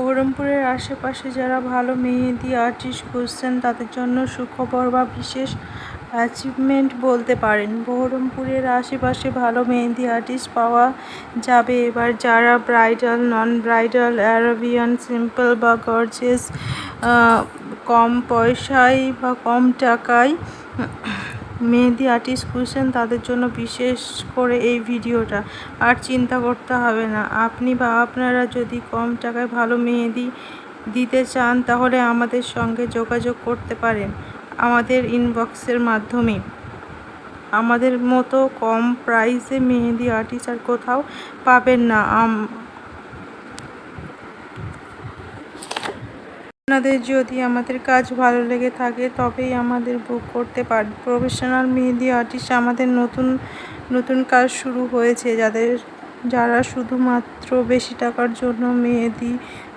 বহরমপুরের আশেপাশে যারা ভালো মেহেদি আর্টিস্ট খুঁজছেন, তাদের জন্য সুখবর বা বিশেষ অ্যাচিভমেন্ট বলতে পারেন। বহরমপুরের আশেপাশে ভালো মেহেদি আর্টিস্ট পাওয়া যাবে। এবার যারা bridal non bridal Arabian simple বা গর্জেস কম পয়সায় বা কম টাকায় মেহেদি আর্টিস্ট খুঁজছেন তাদের জন্য বিশেষ করে এই ভিডিওটা। আর চিন্তা করতে হবে না। আপনি বা আপনারা যদি কম টাকায় ভালো মেহেদি দিতে চান, তাহলে আমাদের সঙ্গে যোগাযোগ করতে পারেন আমাদের ইনবক্সের মাধ্যমে। আমাদের মতো কম প্রাইসে মেহেদি আর্টিস্ট আর কোথাও পাবেন না। আপনাদের যদি আমাদের কাজ ভালো লেগে থাকে, তবেই আমাদের বুক করতে পারেন প্রফেশনাল মেহেদি আর্টিস্ট আমাদের নতুন নতুন কাজ শুরু হয়েছে। যাদের, যারা শুধুমাত্র বেশি টাকার জন্য মেহেদি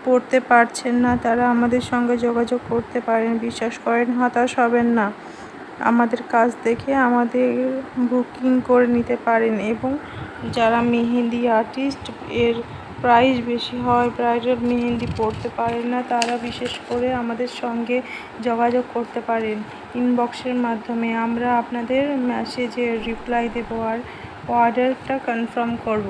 পড়তে পারছেন না, তারা আমাদের সঙ্গে যোগাযোগ করতে পারেন। বিশ্বাস করেন, হতাশ হবেন না। আমাদের কাজ দেখে আমাদের বুকিং করে নিতে পারেন এবং যারা মেহেদি আর্টিস্ট এর প্রাইস বেশি হয় ব্রাইডাল মেহেন্দি পড়তে পারেন না, তারা বিশেষ করে আমাদের সঙ্গে যোগাযোগ করতে পারেন ইনবক্সের মাধ্যমে। আমরা আপনাদের মেসেজের রিপ্লাই দেবো আর অর্ডারটা কনফার্ম করব।